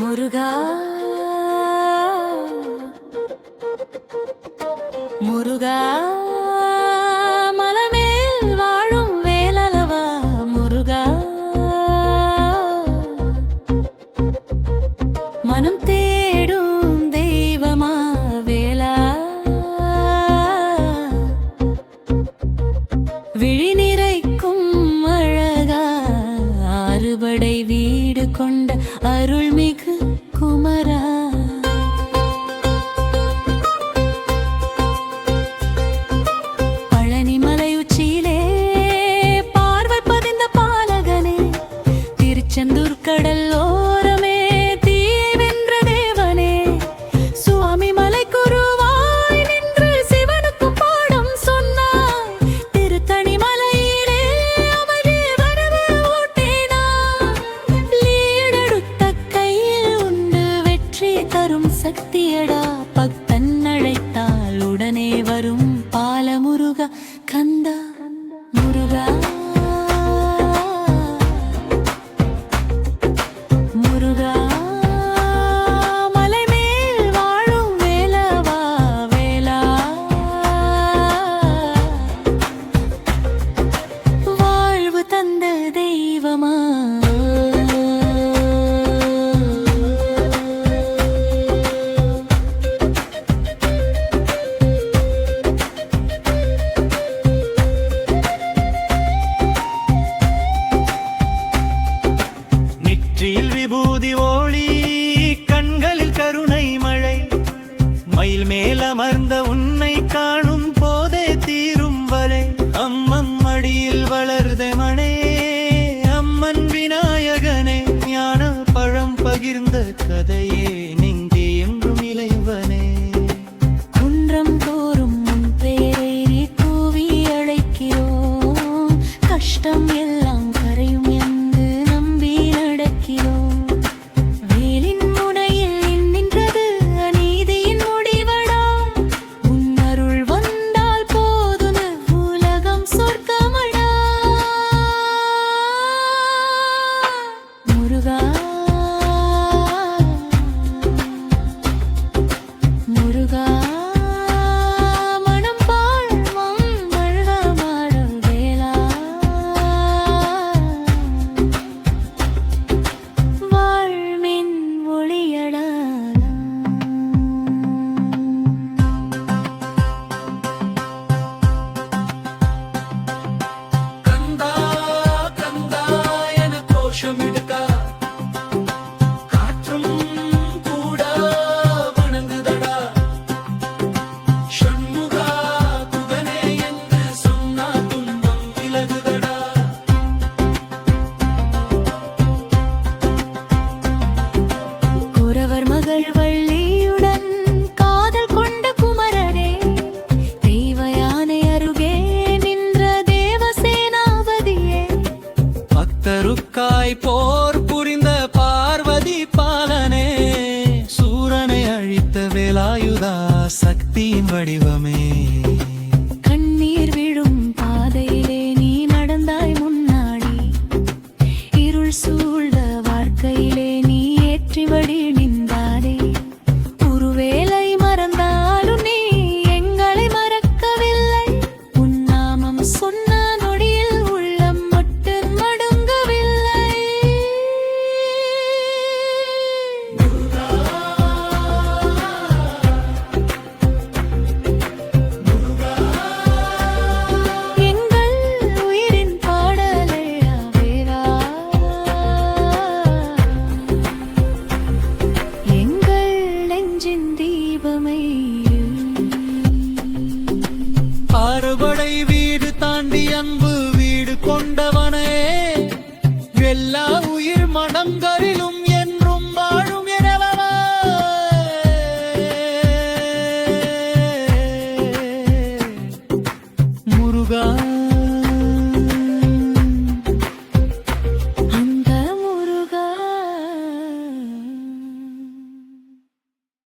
முருகா. முருகா மலமேல் வாழும் வேலவா முருகா. மனம் தேடும் தெய்வமா வேலா. விழி நிறைக்கும் அழகா. ஆறுபடை வீடு கொண்ட அருள்மிகு சக்தியடா பக்தன் அழைத்தால் உடனே வரும் பால முருக. கந்தா முருகா தெய்வமா. மலையில் மேல் அமர்ந்த உன்னை காணும் போதே தீரும் வலை அம்மன் மடியில் வளர்தே மணே அம்மன் விநாயகனே ஞான பழம் பகிர்ந்த கதையே. அருக்காய் போர் புரிந்த பார்வதி பாலனே சூரனை அழித்த வேலாயுதா சக்தியின் வடிவமே. அறுபடை வீடு தாண்டி அன்பு வீடு கொண்டவனே. எல்லா